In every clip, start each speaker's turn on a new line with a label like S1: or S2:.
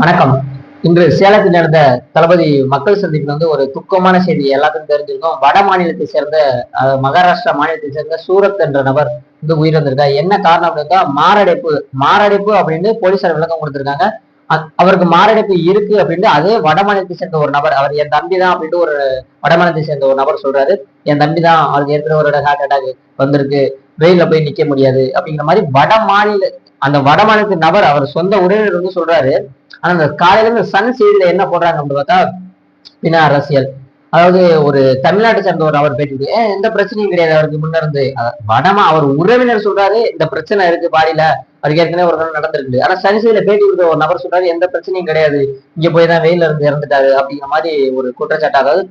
S1: வணக்கம். இன்று சேலத்தில் நடந்த தளபதி மக்கள் சந்திப்பில் வந்து ஒரு துக்கமான செய்தி எல்லாத்துக்கும் தெரிஞ்சிருக்கும். வட மாநிலத்தை சேர்ந்த மகாராஷ்டிரா மாநிலத்தை சேர்ந்த சூரத் என்ற நபர் வந்து உயிரிழந்திருக்கா என்ன காரணம் அப்படின்னா மாரடைப்பு மாரடைப்பு அப்படின்னு போலீசார் விளக்கம் கொடுத்திருக்காங்க. அவருக்கு மாரடைப்பு இருக்கு அப்படின்னு அதே வட மாநிலத்தை சேர்ந்த ஒரு நபர் அவர் என் தம்பி தான் அப்படின்ட்டு ஒரு வட மாநிலத்தை சேர்ந்த ஒரு நபர் சொல்றாரு. என் தம்பி தான் அவருக்கு ஏற்கனவே ஒரு ஹார்ட் அட்டாக் வந்திருக்கு. வெயில போய் நிக்க முடியாது அப்படிங்கிற மாதிரி வட மாநில அந்த வடமாநிலத்து நபர் அவர் சொந்த உறவினர் வந்து சொல்றாரு. ஆனா அந்த காலையில இருந்து சன் செய்தியில என்ன போடுறாங்க அப்படின்னு பார்த்தா பின்ன அரசியல். அதாவது ஒரு தமிழ்நாட்டை சேர்ந்த ஒரு அவர் பேட்டி எந்த பிரச்சனையும் கிடையாது அவருக்கு முன்ன இருந்து. வடமா அவர் உறவினர் சொல்றாரு இந்த பிரச்சனை இருக்கு பாடியில. அவருக்கு ஏற்கனவே ஒரு நாள் நடந்திருக்கு ஆனா சன் செய்தியில பேட்டி கொடுத்த ஒரு நபர் சொல்றாரு எந்த பிரச்சனையும் கிடையாது. இங்க போய் தான் வெயில இருந்து இறந்துட்டாரு அப்படிங்கிற மாதிரி ஒரு குற்றச்சாட்டு. அதாவது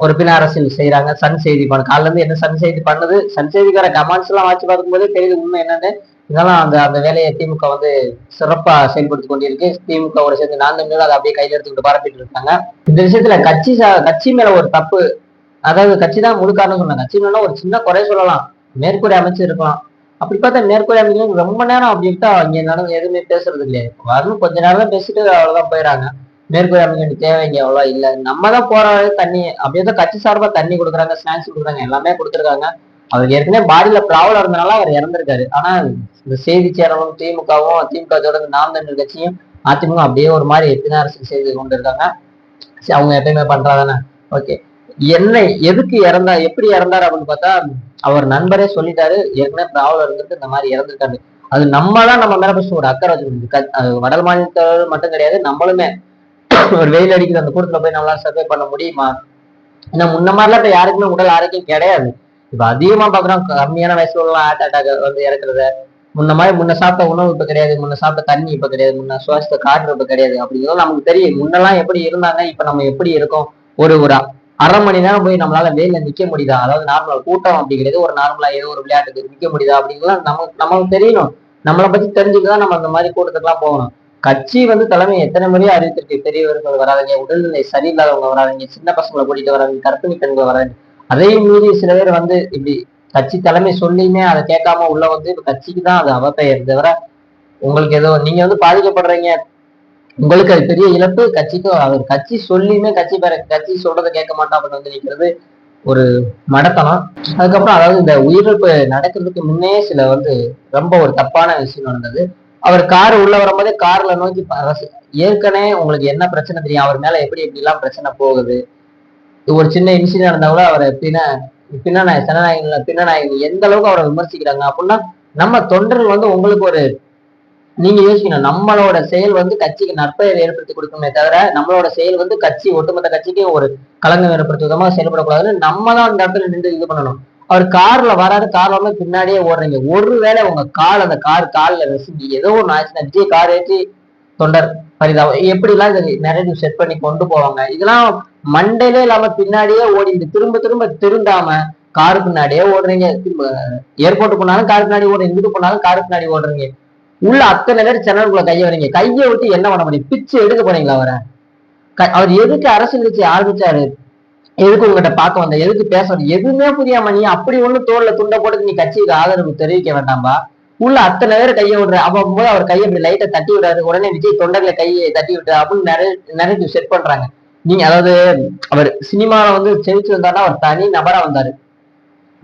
S1: ஒரு பின்ன அரசியல் செய்யறாங்க சன் செய்தி பண்ண காலில இருந்து என்ன சன் செய்தி பண்ணது? சன் செய்திக்கார கமெண்ட்ஸ் எல்லாம் வாட்சி பார்க்கும்போது தெரியுது உண்மை என்னன்னு. இதெல்லாம் அந்த அந்த வேலையை திமுக வந்து சிறப்பா செயல்படுத்தி கொண்டிருக்கு. திமுகவோட சேர்ந்து நான் தமிழர் அதை அப்படியே கையில் எடுத்துக்கிட்டு பரப்பிட்டு இருக்காங்க. இந்த விஷயத்துல கட்சி சா- கட்சி மேல ஒரு தப்பு அதாவது கட்சி தான் முழு காரணம் சொன்னாங்க கட்சி மேல ஒரு சின்ன குறை சொல்லலாம். மேற்கூரை அமைச்சு இருக்கலாம். அப்படி பார்த்தா மேற்கூரை அமைச்சு ரொம்ப நேரம் அப்படி விட்டா இங்க நடந்து எதுவுமே பேசுறது இல்லையா. வரணும் கொஞ்ச நேரம் தான் பேசிட்டு அவ்வளவுதான் போயிடறாங்க மேற்கூரை அமைக்க தேவை இங்க அவ்வளவா இல்ல. நம்ம தான் போற தண்ணி அப்படியே தான் கட்சி சார்பா தண்ணி கொடுக்குறாங்க ஸ்நாக்ஸ் கொடுக்குறாங்க எல்லாமே கொடுத்துருக்காங்க. அவர் ஏற்கனவே பாடியில ப்ராப்ளம் இருந்தனால அவர் இறந்திருக்காரு. ஆனா இந்த செய்தி சேனலும் திமுகவும் திமுக தொடர்ந்து நாம் தமிழர் கட்சியும் அதிமுக அப்படியே ஒரு மாதிரி எத்தனை அரசுக்கு செய்து கொண்டு இருக்காங்க. சரி, அவங்க எப்பயுமே பண்றாதானே ஓகே என்ன எதுக்கு இறந்தா எப்படி இறந்தாரு அப்படின்னு பார்த்தா அவர் நண்பரே சொல்லிட்டாரு. ஏற்கனவே ப்ராப்ளம் இருந்திருக்கு இந்த மாதிரி இறந்துருக்காரு. அது நம்ம தான் நம்ம மேல ஃபர்ஸ்ட் ஒரு அக்கறை வச்சுக்கணும். வடல் மாநிலத்தவர் மட்டும் கிடையாது நம்மளுமே. ஒரு வெயில் அடிக்கிற அந்த கூட்டத்துல போய் நம்மளால சர்வே பண்ண முடியுமா? ஏன்னா முன்ன மாதிரிலாம் இப்ப யாருக்குமே உடல் ஆரோக்கியம் கிடையாது. இப்ப அதிகமா பாக்குறோம். கம்மியான வயசுல உள்ள ஹார்ட் அட்டாக் வந்து இறக்குறத. முன்ன மாதிரி முன்ன சாப்பிட்ட உணவு இப்ப கிடையாது. முன்ன சாப்பிட்ட தண்ணி இப்ப கிடையாது. முன்ன சுவாசித்த காற்று இப்ப கிடையாது. அப்படிங்கிறது நமக்கு தெரியும். முன்னெல்லாம் எப்படி இருந்தாங்க இப்ப நம்ம எப்படி இருக்கோம்? ஒரு ஒரு அரை மணி நேரம் போய் நம்மளால வெயில நிக்க முடியுதா? அதாவது நார்மலா கூட்டம் அப்படி கிடையாது. ஒரு நார்மலா ஏதோ ஒரு விளையாட்டுக்கு நிக்க முடியுதா? அப்படிங்கலாம் நமக்கு நமக்கு தெரியணும். நம்மளை பத்தி தெரிஞ்சுக்கதான் நம்ம அந்த மாதிரி கூட்டத்துக்குலாம் போகணும். கட்சி வந்து தலைமை எத்தனை முறையும் அறிவித்திருக்கு? பெரியவர்கள் வராதீங்க உடல்நிலை சரியில்லாதவங்க வராதீங்க சின்ன பசங்களை கூட்டிட்டு வராதீங்க கர்ப்பிணி பெண்கள் வராதீங்க. அதையும் மீறி சில பேர் வந்து இப்படி கட்சி தலைமை சொல்லியுமே அதை கேட்காம உள்ள வந்து இப்ப கட்சிக்கு தான் அது அவப்பெயர் தவிர உங்களுக்கு ஏதோ நீங்க வந்து பாதிக்கப்படுறீங்க. உங்களுக்கு அது பெரிய இழப்பு. கட்சிக்கும் அவர் கட்சி சொல்லியுமே கட்சி பெற கட்சி சொல்றதை கேட்க மாட்டோம் அப்படின்னு வந்து நிற்கிறது ஒரு மடத்தனம். அதுக்கப்புறம் அதாவது இந்த உயிரிழப்பு நடக்கிறதுக்கு முன்னே சில வந்து ரொம்ப ஒரு தப்பான விஷயம் நடந்தது. அவர் கார் உள்ள வரும்போதே கார்ல நோக்கி ஏற்கனவே உங்களுக்கு என்ன பிரச்சனை தெரியும்? அவர் மேல எப்படி எப்படி எல்லாம் பிரச்சனை போகுது? ஒரு சின்ன இன்சிடென்ட் நடந்தா கூட அவரை பின்ன பின்னநாயக சனநாயகன் பின்னநாயகன் எந்த அளவுக்கு அவரை விமர்சிக்கிறாங்க அப்படின்னா நம்ம தொண்டர்கள் வந்து உங்களுக்கு ஒரு நீங்க யோசிக்கணும் நம்மளோட செயல் வந்து கட்சிக்கு நற்பெயர் ஏற்படுத்தி கொடுக்குமே தவிர நம்மளோட செயல் வந்து கட்சி ஒட்டுமொத்த கட்சிக்கு ஒரு களங்கம் ஏற்படுத்தும் விதமாக செயல்படக்கூடாதுன்னு நம்ம தான் அந்த இடத்துல நின்று இது பண்ணணும். அவர் கார்ல வராது கார்ல வந்து பின்னாடியே ஓடுறீங்க. ஒருவேளை உங்க கால் அந்த கார் காலில் நசுங்கி ஏதோ ஒன்று ஆச்சுன்னா விஜய் கார் ஏற்றி தொண்டர் பரிதாபம். எப்படிலாம் இது நிறைய செட் பண்ணி கொண்டு போவாங்க? இதெல்லாம் மண்டையிலே இல்லாம பின்னாடியே ஓடிட்டு திரும்ப திரும்ப திருந்தாம காரு பின்னாடியே ஓடுறீங்க. ஏர்போர்ட் போனாலும் கார் பின்னாடி ஓடுறீங்க இங்கிட்டு போனாலும் காரு பின்னாடி ஓடுறீங்க. உள்ள அத்தனை பேர் சேனலுக்குள்ள கையை வரீங்க கையை விட்டு என்ன பண்ண முடியும்? பிச்சு எடுக்க போறீங்களா அவரை? அவர் எதுக்கு அரசியல் கட்சி ஆரம்பிச்சாரு? எதுக்கு உங்ககிட்ட பார்க்க வந்த? எதுக்கு பேச எதுவுமே புரியாம நீ அப்படி ஒண்ணு தோல்ல துண்டை போட்டு நீ கட்சிக்கு ஆதரவு தெரிவிக்க வேண்டாம்பா. உள்ள அத்தனை பேர் கையை விடுற அவன் போது அவர் கையை இப்படி லைட்டை தட்டி விடுறாரு. உடனே விஜய் தொண்டர்ல கையை தட்டி விட்டு அப்படின்னு நிறைய நிறைய செட் பண்றாங்க. நீங்க அதாவது அவர் சினிமாவில வந்து செழிச்சு வந்தாருன்னா அவர் தனி நபரா வந்தாரு.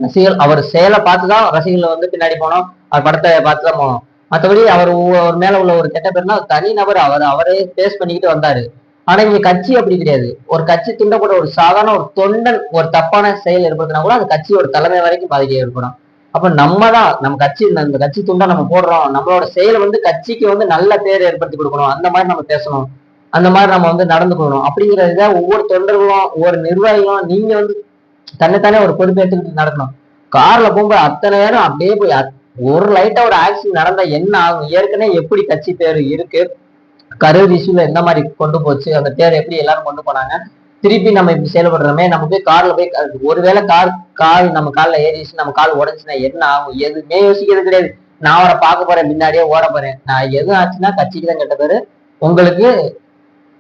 S1: ரசிகர் அவர் செயலை பார்த்துதான் ரசிகர்கள் வந்து பின்னாடி போனோம். அவர் படத்தை பார்த்து தான் போனோம். மற்றபடி அவர் ஒவ்வொரு மேல உள்ள ஒரு கெட்ட பேர்னா தனி நபர். அவர் அவரே பேஸ் பண்ணிக்கிட்டு வந்தாரு. ஆனா இங்க கட்சி அப்படி கிடையாது. ஒரு கட்சி துண்டப்பட ஒரு சாதாரண ஒரு தொண்டன் ஒரு தப்பான செயல் ஏற்படுத்தினா கூட அந்த கட்சியோட தலைமை வரைக்கும் பாதிக்க ஏற்படும். அப்ப நம்ம தான் நம்ம கட்சி இந்த- இந்த கட்சி துண்டை நம்ம போடுறோம். நம்மளோட செயல் வந்து கட்சிக்கு வந்து நல்ல பேர் ஏற்படுத்தி கொடுக்கணும். அந்த மாதிரி நம்ம பேசணும். அந்த மாதிரி நம்ம வந்து நடந்துக்கணும் அப்படிங்கிற இதை ஒவ்வொரு தொண்டர்களும் ஒவ்வொரு நிர்வாகிகளும் நீங்க வந்து தன்னைத்தானே ஒரு பொறுப்பேற்றுக்கிட்டு நடக்கணும். கார்ல போகும்போது அத்தனை நேரம் அப்படியே போய் ஒரு லைட்டா ஒரு ஆக்சிடென்ட் நடந்தா என்ன ஆகும்? ஏற்கனவே எப்படி கட்சி பேர் இருக்கு? கரூர் இஷ்யூல எந்த மாதிரி கொண்டு போச்சு? அந்த பேர் எப்படி எல்லாரும் கொண்டு போனாங்க? திருப்பி நம்ம இப்படி செயல்படுறோமே நம்ம போய் கார்ல போய் ஒருவேளை கார் கால் நம்ம காலில் ஏறிச்சு நம்ம கால் உடஞ்சுன்னா என்ன ஆகும்? எதுவுமே யோசிக்கிறது கிடையாது. நான் அவரை பார்க்க போறேன் பின்னாடியே ஓட போறேன். நான் எதுவும் ஆச்சுன்னா கட்சிக்கு தான் கெட்ட பேரு. உங்களுக்கு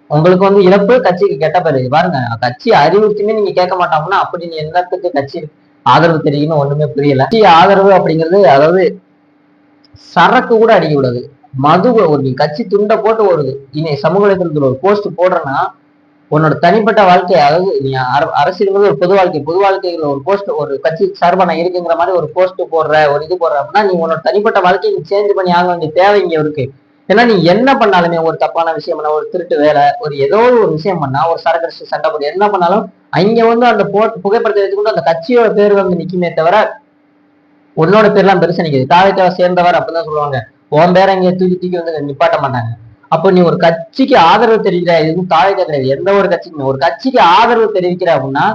S1: உங்களுக்கு வந்து இழப்பு கட்சிக்கு கெட்ட பேரு. பாருங்க கட்சி அறிவுறுத்தியுமே நீங்க கேட்க மாட்டாங்கன்னா அப்படி நீ என்னத்துக்கு கட்சி ஆதரவு தெரியும்னு ஒண்ணுமே புரியல. கட்சி ஆதரவு அப்படிங்கிறது அதாவது சரக்கு கூட அடிக்க கூடாது. மது ஒரு நீ கட்சி துண்டை போட்டு ஒரு இனி சமூக வலைதளத்தில் ஒரு போஸ்ட் போடுறேன்னா உன்னோட தனிப்பட்ட வாழ்க்கை அதாவது நீ அர- அரசியல்ங்கிறது ஒரு பொது வாழ்க்கை. பொது வாழ்க்கையில் ஒரு போஸ்ட் ஒரு கட்சி சார்பாக நான் இருக்குங்கிற மாதிரி ஒரு போஸ்ட் போடுற ஒரு இது போடுற அப்படின்னா நீ உன்னோட தனிப்பட்ட வாழ்க்கையை சேஞ்ச் பண்ணி ஆக வேண்டிய தேவை இங்க இருக்கு. ஏன்னா நீ என்ன பண்ணாலுமே ஒரு தப்பான விஷயம் பண்ண ஒரு திருட்டு வேலை ஒரு ஏதோ ஒரு விஷயம் பண்ணா ஒரு சரக்கு சண்டை போட்டு என்ன பண்ணாலும் அங்க வந்து அந்த போ புகைப்படத்தை வச்சுக்கொண்டு அந்த கட்சியோட பேர் வந்து நிக்குமே தவிர உன்னோட பேர்லாம் பெருசா நிக்குது. தாவைக்காவை சேர்ந்தவர் அப்படிதான் சொல்லுவாங்க. உன் பேரை இங்க தூக்கி தூக்கி வந்து நிப்பாட்ட மாட்டாங்க. அப்போ நீ ஒரு கட்சிக்கு ஆதரவு தெரிவிக்கிற எதுவும் வந்து தாவைக்கா கிடையாது. எந்த ஒரு கட்சிக்குமே ஒரு கட்சிக்கு ஆதரவு தெரிவிக்கிற அப்படின்னா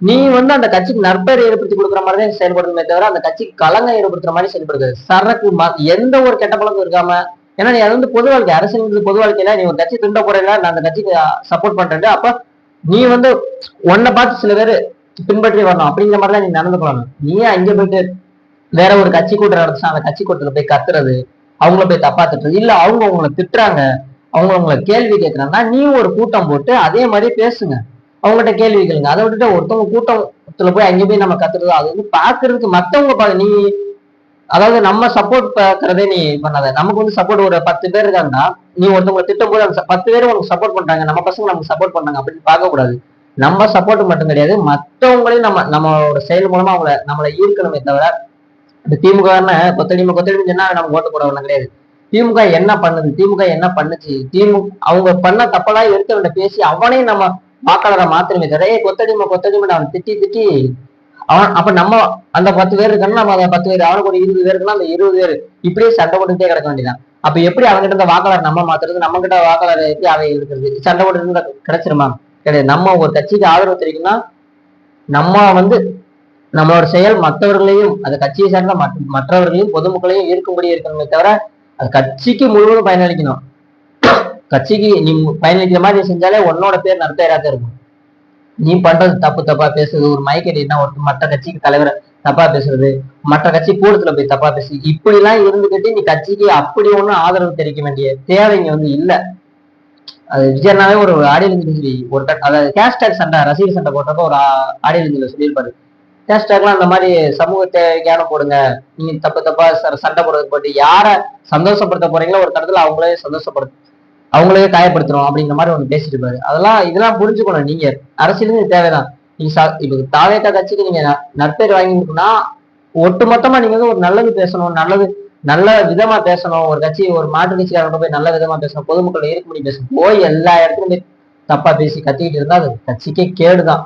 S1: நீ வந்து அந்த கட்சிக்கு நற்பெயர் ஏற்படுத்தி கொடுக்குற மாதிரி தான் செயல்படுமே தவிர அந்த கட்சிக்கு கலங்க ஏற்படுத்துற மாதிரி செயல்படுது. சரக்கு எந்த ஒரு கெட்ட பழக்கம் இருக்காம ஏன்னா நீ அது வந்து பொது வாழ்க்கை. அரசியல் பொது வாழ்க்கையில நீ ஒரு கட்சி துண்ட போறீங்களா நான் அந்த கட்சிக்கு சப்போர்ட் பண்றேன் அப்ப நீ வந்து உன்னை பார்த்து சில பேர் பின்பற்றி வரணும். அப்படிங்கிற மாதிரி தான் நீ நடந்துக்கணும் நீயே அங்க போயிட்டு வேற ஒரு கட்சி கூட்டம் நடந்துச்சா அந்த கட்சி கூட்டத்துல போய் கத்துறது அவங்கள போய் தப்பா திட்டுறது இல்ல அவங்க உங்களை திட்டுறாங்க அவங்க உங்களை கேள்வி கேட்கறாங்கன்னா நீ ஒரு கூட்டம் போட்டு அதே மாதிரி பேசுங்க. அவங்ககிட்ட கேள்வி கேளுங்க. அதை விட்டுட்டு ஒருத்தவங்க கூட்டத்துல போய் அங்க போய் நம்ம கத்துறது அது வந்து பாக்குறதுக்கு மத்தவங்க பா- நீ அதாவது நம்ம சப்போர்ட் பாக்குறதே நீ பண்ணாத. நமக்கு வந்து சப்போர்ட் ஒரு பத்து பேர் இருக்காங்கன்னா நீ ஒருத்தவங்க திட்டம் போது அந்த பத்து பேர் உனக்கு சப்போர்ட் பண்றாங்க. நம்ம பசங்க நமக்கு சப்போர்ட் பண்ணாங்க அப்படின்னு பார்க்க கூடாது நம்ம சப்போர்ட் மட்டும் கிடையாது. மத்தவங்களையும் நம்ம நம்மளோட செயல் மூலமா அவங்கள நம்மளை ஈர்க்கணுமே தவிர இந்த திமுக கொத்தடிமை கொத்தடிமை சொன்னா நம்ம ஓட்டு போட கிடையாது. திமுக என்ன பண்ணுது? திமுக என்ன பண்ணுச்சு? திமுக அவங்க பண்ண தப்பெல்லாம் எடுத்தவன்ட பேசி அவனையும் நம்ம வாக்காளரை மாத்திரமே தவிர கொத்தடிமை கொத்தடிமை அவன் திட்டி திட்டி அவன் அப்ப நம்ம அந்த பத்து பேர் இருக்கான்னா நம்ம அந்த பத்து பேர் அவனுக்கு ஒரு இருபது பேர் அந்த இருபது பேர் இப்படியே சண்டை போட்டுட்டே கிடக்க வேண்டியதான் அப்ப எப்படி அவங்ககிட்ட இருந்த வாக்காளர் நம்ம மாத்துறது நம்ம கிட்ட வாக்காளர் எப்படி அவை இருக்கிறது? சண்டை போட்டு இருந்தா கிடைச்சிருமா? கிடையாது. நம்ம ஒரு கட்சிக்கு ஆதரவு தெரிவிக்கணும்னா நம்ம வந்து நம்மளோட செயல் மற்றவர்களையும் அந்த கட்சியை சார்ந்த மற்றவர்களையும் பொதுமக்களையும் ஈர்க்கும்படி இருக்கணுமே தவிர அது கட்சிக்கு முழுவதும் பயனளிக்கணும். கட்சிக்கு நீ பயனளிக்கிற மாதிரி செஞ்சாலே உன்னோட பேர் நடத்த இருக்கும். நீ பண்றது தப்பு தப்பா பேசுறது ஒரு மைக்கடினா ஒரு மற்ற கட்சிக்கு தலைவரை தப்பா பேசுறது. மற்ற கட்சி கூட்டத்துல போய் தப்பா பேசு இப்படி எல்லாம் இருந்துகிட்டு நீ கட்சிக்கு அப்படி ஒண்ணும் ஆதரவு தெரிவிக்க வேண்டிய தேவை இங்க வந்து இல்ல. அது விஜயனாவே ஒரு ஆடியோ சொல்லி ஒரு அதாவது கேஷ்டாக் சண்டை ரசிகர் சண்டை போட்டப்ப ஒரு ஆடியோ சொல்லியிருப்பாரு. கேஷ்டாக்லாம் அந்த மாதிரி சமூக ஞானம் போடுங்க. நீங்க தப்பு தப்பா ச- சண்டை போடுறது போட்டு யார சந்தோஷப்படுத்த போறீங்களோ ஒரு கட்டத்துல அவங்களே சந்தோஷப்படுத்த அவங்களே காயப்படுத்துறோம் அப்படிங்கிற மாதிரி ஒன்று பேசிட்டு இருப்பாரு. அதெல்லாம் இதெல்லாம் புரிஞ்சுக்கணும் நீங்க. அரசியலுக்கு தேவைதான். இப்போ தாவேக்கா கட்சிக்கு நீங்க நற்பேர் வாங்கினா ஒட்டு மொத்தமா நீங்க வந்து ஒரு நல்லது பேசணும் நல்லது நல்ல விதமா பேசணும் ஒரு கட்சி ஒரு மாற்று கட்சிக்காரங்க போய் நல்ல விதமா பேசணும் பொதுமக்கள் பொதுமக்களை முடியும் பேசணும். போய் எல்லா இடத்துலயும் போய் தப்பா பேசி கத்திக்கிட்டு இருந்தா அது கட்சிக்கே கேடுதான்.